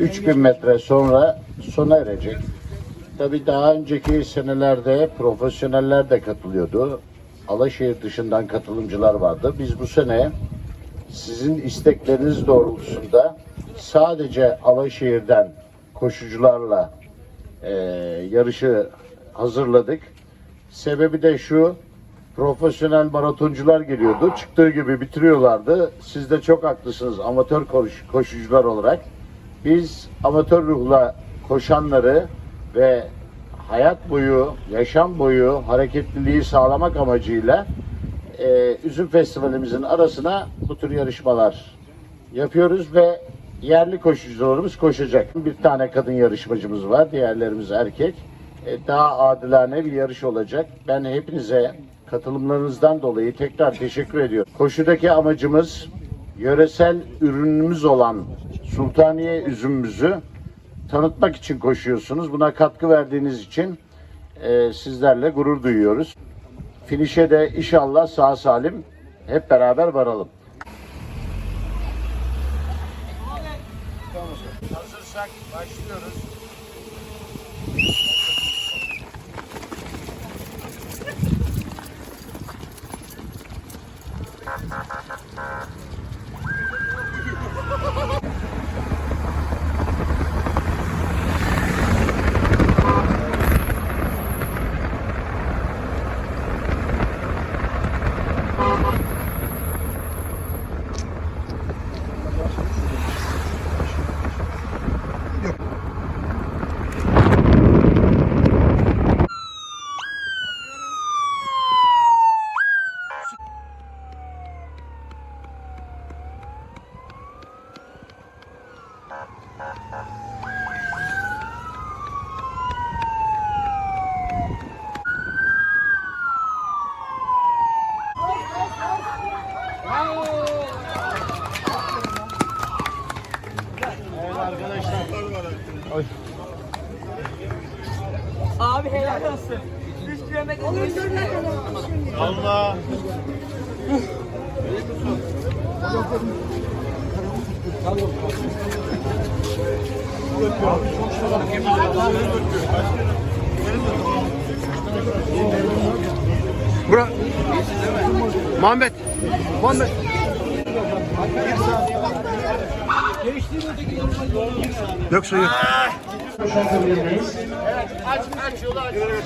3000 metre sonra sona erecek. Tabii daha önceki senelerde profesyoneller de katılıyordu. Alaşehir dışından katılımcılar vardı. Biz bu sene sizin istekleriniz doğrultusunda sadece Alaşehir'den koşucularla eee, yarışı hazırladık. Sebebi de şu, profesyonel maratoncular geliyordu. Çıktığı gibi bitiriyorlardı. Siz de çok haklısınız amatör koş- koşucular olarak. Biz amatör ruhla koşanları ve hayat boyu, yaşam boyu hareketliliği sağlamak amacıyla e, Üzüm Festivalimizin arasına bu tür yarışmalar yapıyoruz ve yerli koşucularımız koşacak. Bir tane kadın yarışmacımız var, diğerlerimiz erkek. E, daha adilane bir yarış olacak. Ben hepinize katılımlarınızdan dolayı tekrar teşekkür ediyorum. Koşudaki amacımız yöresel ürünümüz olan Sultaniye üzümümüzü tanıtmak için koşuyorsunuz. Buna katkı verdiğiniz için e, sizlerle gurur duyuyoruz. Finişe de inşallah sağ salim hep beraber varalım. Hazırsak başlıyoruz. Abi helal olsun. 3 kilometre. Allah. Bura. Muhammed. Muhammed. Dök suyu. Koşabilirmeyiz. Aç aç yolu aç. Yavaş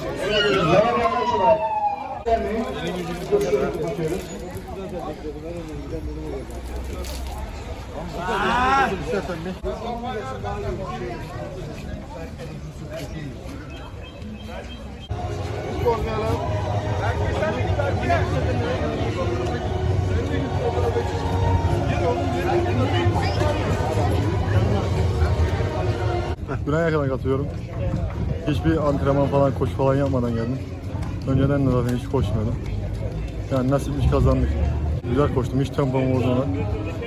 Güney'e kadar katıyorum. Hiçbir antrenman falan koşu falan yapmadan geldim. Önceden de zaten hiç koşmuyordum. Yani nasipmiş kazandık. Güzel koştum. Hiç tempom bozmadan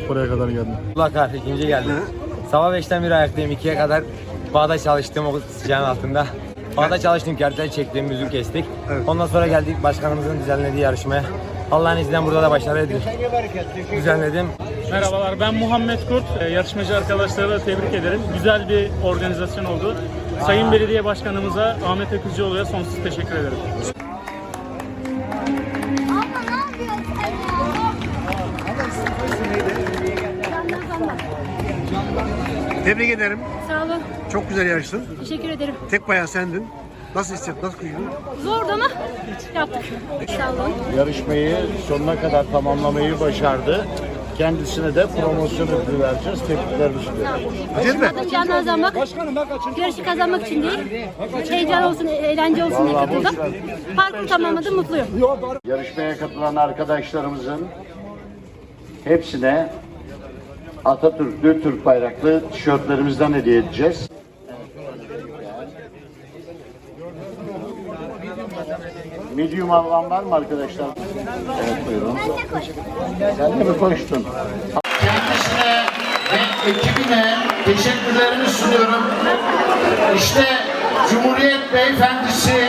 buraya kadar geldim. Bakar ikinci geldi. Sabah 5'ten beri ayaktayım. 2'ye kadar bağda çalıştım o sıcağın altında. Bağda çalıştım kertel çektiğim müziği kestik. Ondan sonra geldik başkanımızın düzenlediği yarışmaya. Allah'ın izniyle burada da başarı edildi. Düzenledim. Merhabalar ben Muhammed Kurt. Ee, Yarışmacı arkadaşları da tebrik ederim. Güzel bir organizasyon oldu. Sayın Belediye Başkanımıza Ahmet Öküzcüoğlu'ya sonsuz teşekkür ederim. Tebrik ederim. Sağ olun. Çok güzel yarıştın. Teşekkür ederim. Tek bayağı sendin. Nasıl hissettin? Nasıl koştun? Zordu ama yaptık. Sağ olun. Yarışmayı sonuna kadar tamamlamayı başardı. Kendisine de promosyon ödülü vereceğiz. Tebriklerimi sunuyorum. Acele Adım can kazanmak. Yarışı kazanmak için değil. Heyecan olsun, eğlence olsun diye Vallahi boş katıldım. ver. Parkuru tamamladım, mutluyum. Yarışmaya katılan arkadaşlarımızın hepsine Atatürk'lü, Türk bayraklı tişörtlerimizden hediye edeceğiz. Medium alan var mı arkadaşlar? Evet buyurun. Sen de mi koştun? Kendisine ve ekibine teşekkürlerimi sunuyorum. İşte Cumhuriyet Beyefendisi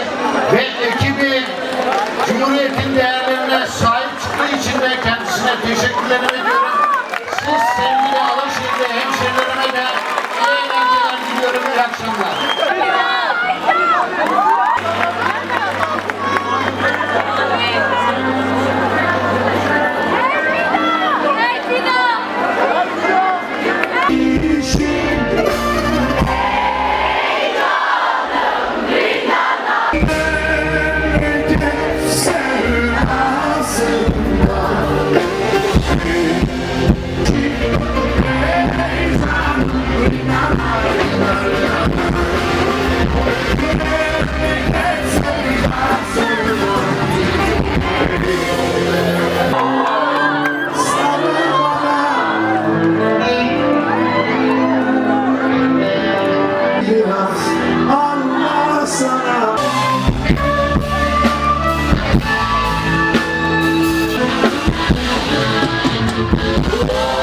ve ekibi Cumhuriyet'in değerlerine sahip çıktığı için de kendisine teşekkürlerimi ediyorum. Siz sevgili Alaşehir'de hemşehrilerime de iyi eğlenceler diliyorum. İyi akşamlar. Whoa!